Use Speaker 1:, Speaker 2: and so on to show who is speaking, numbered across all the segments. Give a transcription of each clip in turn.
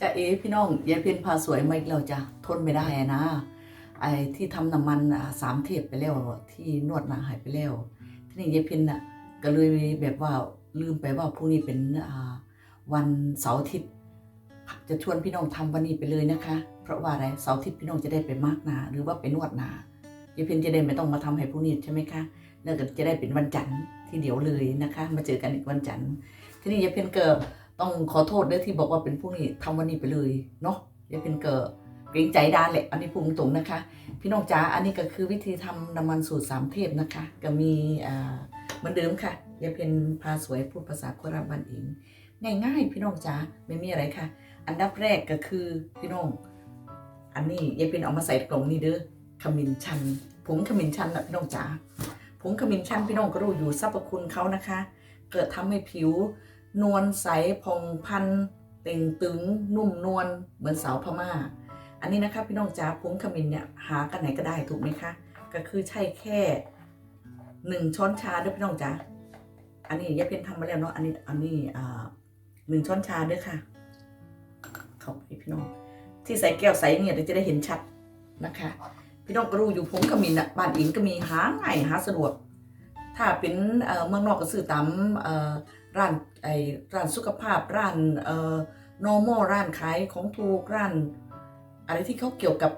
Speaker 1: จะเอ๋พี่น้องยายเพียนพาสวยมาอีกแล้วจ้ะทนไม่ได้นะไอ้ที่ทำน้ำมันสามเทปไปแล้วที่นวดหนาหายไปแล้วทีนี้ยายเพียนน่ะก็เลยแบบว่าลืมไปว่าพรุ่งนี้เป็นวันเสาร์อาทิตย์จะชวนพี่น้องทำวันนี้ไปเลยนะคะ เพราะว่าอะไรเสาร์อาทิตย์พี่น้องจะได้ไปมากหนาหรือว่าไปนวดหนายายเพียนจะได้ไม่ต้องมาทำให้พรุ่งนี้ใช่ไหมคะแล้วก็จะได้เป็นวันจันทร์ที่เดียวเลยนะคะ มาเจอกันอีกวันจันทร์ทีนี้ยายเพียนเกิด ต้องขอโทษด้วยที่บอกว่าเป็นพรุ่งนี้ทำวันนี้ไปเลยเนาะยาเพียนเกิดเกรงใจดานแหละอันนี้พูดตรงนะคะ พี่น้องจ๋าอันนี้ก็คือวิธีทำน้ำมันสูตรสามเทพนะคะ ก็มีอ่าเหมือนเดิมค่ะยาเพียนพาสวยพูดภาษาโคราชบ้านเองง่ายๆพี่น้องจ๋าไม่มีอะไรค่ะ อันดับแรกก็คือพี่น้อง อันนี้ยาเพียนเอามาใส่กล่องนี่เด้อขมิ้นชันผงขมิ้นชันนะพี่น้องจ๋าผงขมิ้นชันพี่น้องก็รู้อยู่สรรพคุณเขานะคะ เกิดทำให้ผิว นวลใสผ่องพันเต่งตึงนุ่มนวลเหมือนสาวพม่า อันนี้นะคะพี่น้องจ๋าผงขมิ้นเนี่ยหากันไหนก็ได้ถูกไหมคะ ก็คือใช่แค่หนึ่งช้อนชาด้วยพี่น้องจ๋าอันนี้ยายเพียนทำมาแล้วเนาะอันนี้อันนี้หนึ่งช้อนชาด้วยค่ะเข้าไปพี่น้อง ที่ใส่แก้วใส่เนี่ยเดี๋ยวจะได้เห็นชัดนะคะ พี่น้องก็รู้อยู่ผงขมิ้นอะบ้านอิงก็มีหาง่ายหาสะดวก ถ้าเป็นเมืองนอกก็ซื้อตาม ร้านไอ้ร้านสุขภาพร้านเอ่อ normal ร้านขายของถูกร้าน อะไรที่เขาเกี่ยวกับ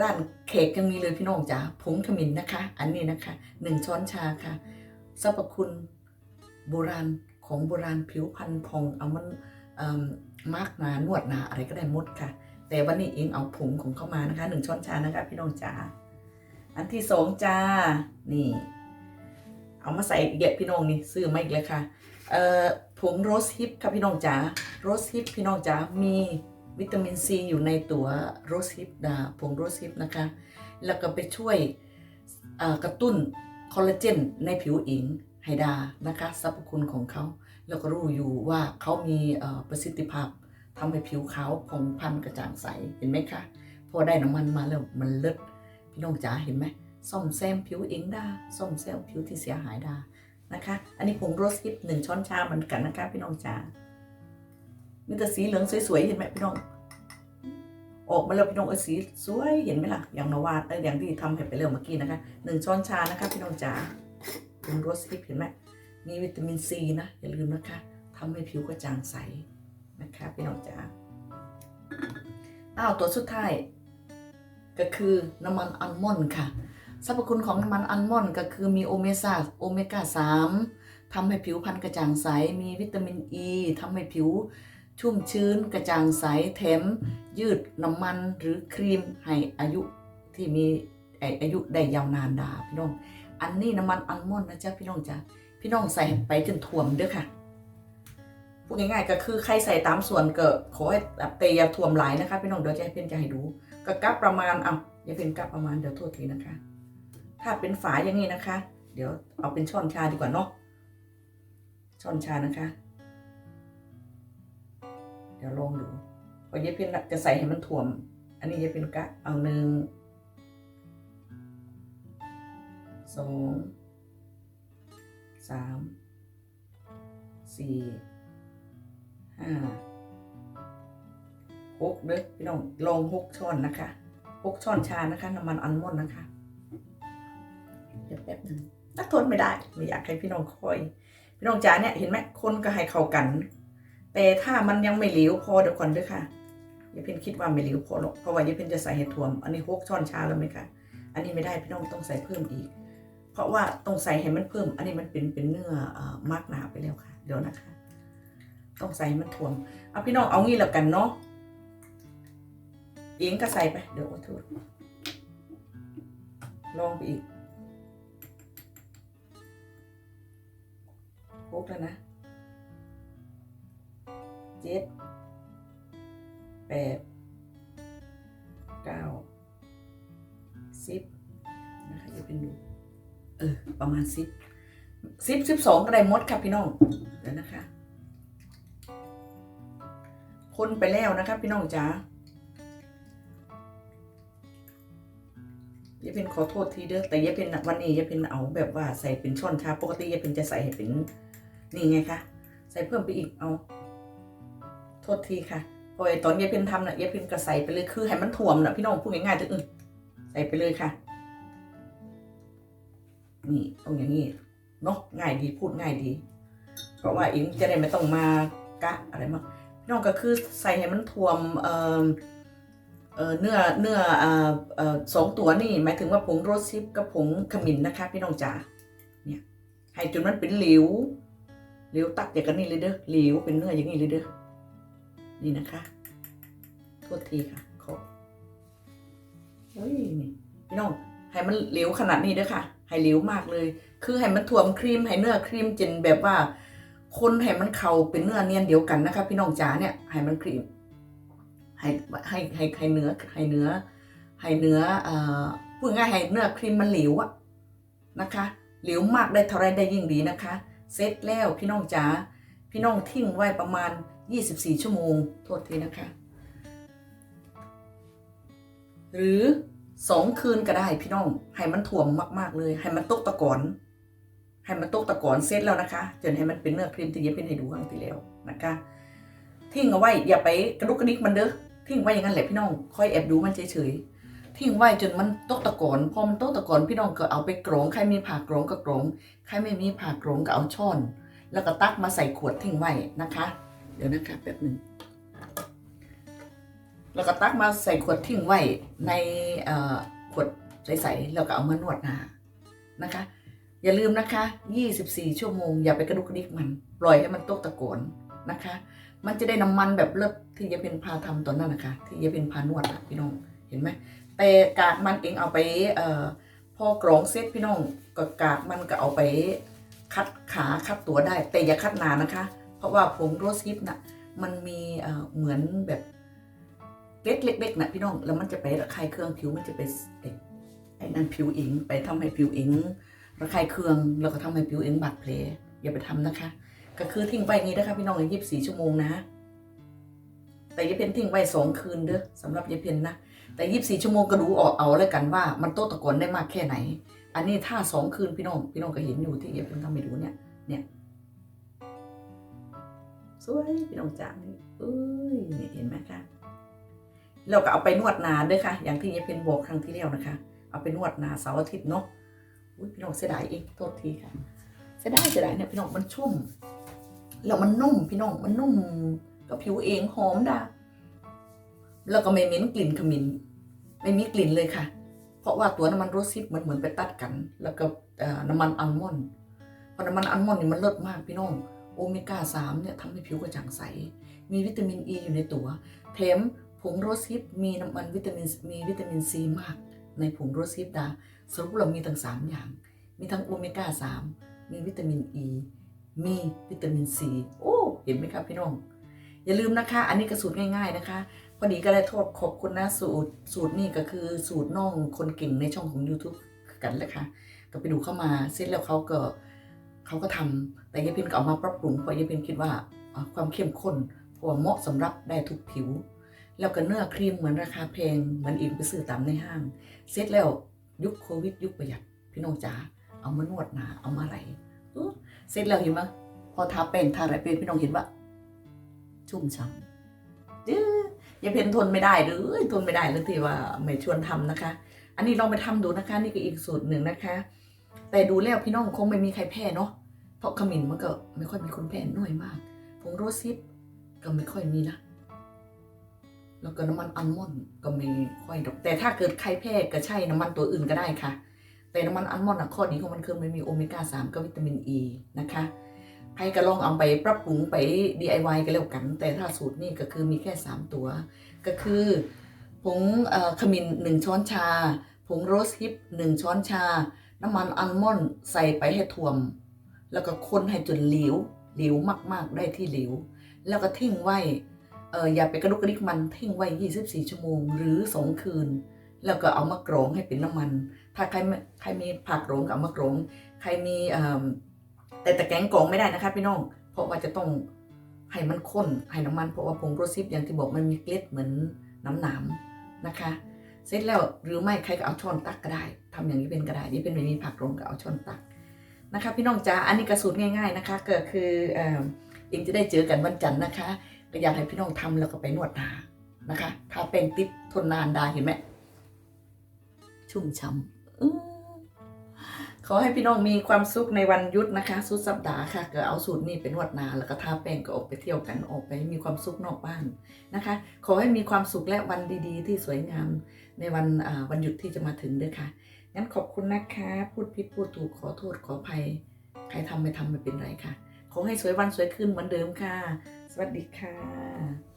Speaker 1: ร้านเค้กยังมีเลยพี่น้องจ๋าผงขมิ้นนะคะ อันนี้นะคะหนึ่งช้อนชาค่ะสรรพคุณโบราณของโบราณผิวพรรณพองเอามันมมากหนานวดหนาอะไรก็ได้มดค่ะ แต่วันนี้เองเอาผงของเข้ามานะคะหนึ่งช้อนชานะคะ พี่น้องจ๋าอันที่สองจ้านี่ เอามาใส่อีกเด็ดพี่น้องนี่ซื้อมาอีกแล้วค่ะเอ่อผงโรสฮิปค่ะพี่น้องจ๋าโรสฮิปพี่น้องจ๋ามีวิตามินซีอยู่ในตัวโรสฮิปนะผงโรสฮิปนะคะ แล้วก็ไปช่วยกระตุ้นคอลลาเจนในผิวอิงให้ดานะคะสรรพคุณของเขา แล้วก็รู้อยู่ว่าเขามีประสิทธิภาพทำให้ผิวขาวผ่องพันกระจ่างใสเห็นไหมคะพอได้น้ำมันมาแล้วมันเลิศพี่น้องจ๋าเห็นไหม ซ่อมแซมผิวเองได้ซ่อมแซมผิวที่เสียหายได้นะคะ อันนี้ผงโรสฮิปหนึ่งช้อนชาเหมือนกันนะคะพี่น้องจ๋ามีแต่สีเหลืองสวยๆเห็นไหมพี่น้อง ออกมาแล้วพี่น้องเออสีสวยเห็นไหมล่ะ อย่างนาวาดเอออย่างที่ทำไปเร็วเมื่อกี้นะคะหนึ่งช้อนชานะคะพี่น้องจ๋าผงโรสฮิปเห็นไหมมีวิตามินซีนะอย่าลืมนะคะทำให้ผิวกระจ่างใสนะคะพี่น้องจ๋าอ้าวตัวสุดท้ายก็คือน้ำมันอัลมอนด์ค่ะ สรรพคุณของน้ำมันอัลมอนด์ก็คือมีโอเมก้าโอเมก้า3ทำให้ผิวพรรณกระจ่างใส มีวิตามินอ e, ีทำให้ผิวชุ่มชื้นกระจ่างใสแถมยืดน้ำมันหรือครีมให้อายุที่มีอายุได้ยาวนานดาพี่น้อง อันนี้น้ำมันอัลมอนด์นะจ๊ะพี่น้องจ๊ะพี่น้องใส่ไปจนท่วมเด้อค่ะพูดง่ายๆก็คือใครใส่ตามส่วนเก็ขอให้แบบเตยาท่วมหลายนะคะพี่น้องเดี๋ยวจะให้เพื่อนจะให้ดูก็กลับประมาณเอาอย่าเป็นกลับประมาณเดี๋ยวโทษทีนะคะ ถ้าเป็นฝาอย่างนี้นะคะ เดี๋ยวเอาเป็นช้อนชาดีกว่าเนาะช้อนชานะคะ เดี๋ยวลองดูพอเย็บเป็นจะใส่ให้มันถ่วม อันนี้เย็บเป็นกะเอาหนึ่งสองสามสี่ห้าหกเด้อพี่น้องลองหกช้อนนะคะหกช้อนชานะคะน้ำมันอัลมอนด์นะคะ แป๊บนึงนักทนไม่ได้ ไม่อยากให้พี่น้องคอย พี่น้องจ๋าเนี่ยเห็นไหมคนก็ให้เข้ากัน แต่ถ้ามันยังไม่เหลวพอเดี๋ยวก่อนด้วยค่ะยายเพ็ญคิดว่าไม่เหลวพอหรอกเพราะว่ายายเพ็ญจะใส่เห็ดถั่วอันนี้หกช้อนชาแล้วไหมคะอันนี้ไม่ได้พี่น้องต้องใส่เพิ่มอีก เพราะว่าต้องใส่ให้มันเพิ่ม อันนี้มันเป็นเป็นเนื้อมากหนาไปแล้วค่ะเดี๋ยวนะคะ ต้องใส่มันถ่วมเอาพี่น้องเอางี้แล้วกันเนาะเองก็ใส่ไปเดี๋ยวโอ้ทษลองไปอีก หกแล้วนะเจ็ดแปดเก้าสิบนะคะจะเป็นดูเออ ประมาณสิบสิบสิบสองก็ได้มดครับพี่น้องเดี๋ยวนะคะคนไปแล้วนะครับพี่น้องจ๋ายาเป็นขอโทษทีเด้อแต่ยาเป็นวันนี้ยาเป็นเอาแบบว่าใส่เป็นช้อนชาปกติยาเป็นจะใส่ให้เป็น นี่ไงคะใส่เพิ่มไปอีกเอา โทษทีค่ะพอไอตอนยายเพ็ญทำน่ะยายเพ็ญก็ใส่ไปเลยคือให้มันถ่วมน่ะพี่น้องพูดง่ายๆถึงใส่ไปเลยค่ะ นี่ต้องอย่างนี้เนาะง่ายดีพูดง่ายดี เพราะว่าอิงจะได้ไม่ต้องมากะอะไรมาพี่น้องก็คือใส่ให้มันถ่วมเอ่อเนื้อเนื้ออสองตัวนี่หมายถึงว่าผงโรสซิปกับผงขมิ้นนะคะ พี่น้องจ๋าเนี่ยให้จนมันเป็นเหลว เหลวตักอย่างกันนี่เลยเด้อเหลวเป็นเนื้ออย่างนี้เลยเด้อนี่นะคะโทษทีค่ะขอเฮ้ยนี่พี่น้องให้มันเหลวขนาดนี้เด้อค่ะให้เหลวมากเลย คือให้มันถ่วมครีมให้เนื้อครีมจนแบบว่า คนให้มันเข้าเป็นเนื้อเนียนเดียวกันนะคะ พี่น้องจ๋าเนี่ยให้มันครีมให้ให้ให้ให้เนื้อให้เนื้อให้เนื้อเอ่อพูดง่ายให้เนื้อครีมมันเหลวอะนะคะ เหลวมากได้เท่าไรได้ยิ่งดีนะคะ เสร็จแล้วพี่น้องจ๋าพี่น้องทิ้งไว้ประมาณ 24 ชั่วโมง โทษทีนะคะ หรือสองคืนก็ได้พี่น้อง ให้มันถ่วมมาก ๆ เลย ให้มันตกตะกอน ให้มันตกตะกอนเสร็จแล้วนะคะ จนให้มันเป็นเนื้อครีมที่เย็บเป็นให้ดูครั้งที่แล้วนะคะ ทิ้งเอาไว้อย่าไปกระดุกกระดิกมันเด้อทิ้งไว้อย่างนั้นแหละพี่น้องคอยแอบดูมันเฉยๆ ทิ้งไว้จนมันตกตะกอนพอมันตกตะกอนพี่น้องก็เอาไปกรองใครมีผ่ากรองก็กรองใครไม่มีผ่ากรองก็เอาช้อน แล้วก็ตักมาใส่ขวดทิ้งไว้นะคะ เดี๋ยวนะคะแป๊บหนึ่งแล้วก็ตักมาใส่ขวดทิ้งไว้ในขวดใสๆแล้วก็เอามานวดหน้านะคะ อย่าลืมนะคะ 24 ชั่วโมง อย่าไปกระดุกกระดิกมันปล่อยให้มันตกตะโกนนะคะ มันจะได้น้ำมันแบบเลิศที่ยาเป็นพาทำตอนนั้นนะคะ ที่ยาเป็นพานวดอะพี่น้องเห็นไหม แต่กากมันเองเอาไปเอ่อพอกรองเสร็จพี่น้องก็กากมันก็เอาไปคัดขาคัดตัวได้ แต่อย่าคัดนานนะคะ เพราะว่าผงโรสฮิปน่ะมันมีเอ่อเหมือนแบบเล็ดเล็กๆนะพี่น้องแล้วมันจะไประคายเคืองผิวมันจะไปไอ้ไอ้นั่นผิวเองไปทำให้ผิวเองระคายเคืองแล้วก็ทำให้ผิวเองบาดแผลอย่าไปทำนะคะ ก็คือทิ้งไว้งนี้นะคะ พี่น้องยี่สิบสี่ชั่วโมงนะ แต่ยายเพนทิ้งไว้สองคืนเด้อสำหรับยายเพนนะ แต่ยีิบสี่ชั่วโมงก็ดูออกเอาแล้วกันว่า มันโต้ตะกอนได้มากแค่ไหน อันนี้ถ้าสองคืนพี่น้องพี่น้องก็เห็นอยู่ที่ยายเพนทำให้ดูเนี่ยเนี่ยสวยพี่น้องจ๋านี่เอ้ยนี่เห็นไหมคะเราก็เอาไปนวดนาด้วยค่ะ อย่างที่ยายเพนบอกครั้งที่แล้วนะคะ เอาไปนวดนาเสาร์อาทิตย์เนาะอุ้ยพี่น้องเสียดายเองโทษทีค่ะเสียดายเสียดายเนี่ยพี่น้องมันชุ่มแล้วมันนุ่มพี่น้องมันนุ่มกับผิวเองหอมด่า แล้วก็ไม่เหม็นกลิ่นขมิ้นไม่มีกลิ่นเลยค่ะ เพราะว่าตัวน้ำมันโรสซิปมันเหมือนไปตัดกัน แล้วก็น้ำมันอัลมอนด์เพราะน้ำมันอัลมอนด์นี่มันเลิศมากพี่น้องโอเมก้าสามเนี่ยทำให้ผิวกระจ่างใส มีวิตามินอ e ีอยู่ในตัว แถมผงโรสซิปมีน้ำมันวิตามินมีวิตามินซีมาก ในผงโรสซิปดาสรุปเรามีทั้งสามอย่าง มีทั้งโอเมก้าสามมีวิตามินอ e, ีมีวิตามินซีโอ้เห็นไหมครับพี่น้อง อย่าลืมนะคะ อันนี้ก็สูตรง่าย ๆนะคะ พอดีก็เลยโทษขอบคุณนะสูตรสูตรนี่ก็คือสูตรน้องคนเก่งในช่องของ YouTube กันแหละค่ะก็ไปดูเข้ามาเสร็จแล้วเขาก็เขาก็ทำแต่ยายพินก็เอามาปรับปรุงเพราะยายพินคิดว่าความเข้มข้นพราะว่าเหมาะสำหรับได้ทุกผิว แล้วก็เนื้อครีมเหมือนราคาแพงเหมือนอีกไปซื้อตามในห้าง เสร็จแล้วยุคโควิด ยุคประหยัดพี่น้องจ๋าเอามานวดหนาเอามาอะไรเออเสร็จแล้วเห็นไหมพอทาแป้งทาอะไรไปพี่น้องเห็นว่า ชุ่มฉ่ำจื้อ ยายเพนทนไม่ได้หรือทนไม่ได้เรื่องที่ว่าไม่ชวนทำนะคะ อันนี้ลองไปทำดูนะคะ นี่ก็อีกสูตรหนึ่งนะคะ แต่ดูแล้วพี่น้องคงไม่มีใครแพ้เนาะเพราะขมิ้นมันก็ไม่ค่อยมีคนแพ้น้อยมากผงโรสซิปก็ไม่ค่อยมีนะแล้วก็น้ำมันอัลมอนด์ก็ไม่ค่อยดอกแต่ถ้าเกิดใครแพ้ก็ใช่น้ำมันตัวอื่นก็ได้ค่ะ แต่น้ำมันอัลมอนด์ข้อดีของมันคือมันมีโอเมก้า3กับวิตามินอ e ีนะคะ ใครก็ลองเอาไปปรับปรุงไป DIY กันแล้วกัน แต่ถ้าสูตรนี่ก็คือมีแค่ 3 ตัว ก็คือผงขมิ้น1 ช้อนชา ผงโรสฮิป 1 ช้อนชา น้ำมันอัลมอนด์ใส่ไปให้ท่วม แล้วก็คนให้จนเหลวเหลวมาก ๆ ได้ที่เหลว แล้วก็ทิ้งไว้เอออย่าไปกระดุกกระดิกมันทิ้งไว้ 24 ชั่วโมง หรือ 2 คืน แล้วก็เอามากรองให้เป็นน้ำมัน ถ้าใครใครมีผักกรงก็เอามากรอง ใครมีเอ่อ แต่ตะแกรงกรองไม่ได้นะคะพี่น้อง เพราะว่าจะต้องให้มันข้นให้น้ำมันเพราะว่าผงโรซิปอย่างที่บอกมันมีเกล็ดเหมือนน้ำหนามนะคะ เสร็จแล้วหรือไม่ใครก็เอาช้อนตักก็ได้ทำอย่างนี้เป็นก็ได้นี่เป็นไม่มีผักลงก็เอาช้อนตักนะคะ พี่น้องจ๋าอันนี้กระสูตรง่าย ๆนะคะ ก็คือเอ่อเองจะได้เจอกันวันจันทร์นะคะก็อยากให้พี่น้องทำแล้วก็ไปนวดหนานะคะทาแป้งติดทนนานได้เห็นไหมชุ่มช่ำ ขอให้พี่น้องมีความสุขในวันหยุดนะคะ สุดสัปดาห์ค่ะ เก็เอาสูตรนี้ไปนวดนาแล้วก็ทาแป้งก็ออกไปเที่ยวกันออกไปมีความสุขนอกบ้านนะคะ ขอให้มีความสุขและวันดีๆ ที่สวยงามในวันวันหยุดที่จะมาถึงด้วยค่ะงั้นขอบคุณนะคะ พูดผิดพูดถูกขอโทษขออภัย ใครทำไม่ทำไม่เป็นไรค่ะ ขอให้สวยวันสวยคืนเหมือนเดิมค่ะ สวัสดีค่ะ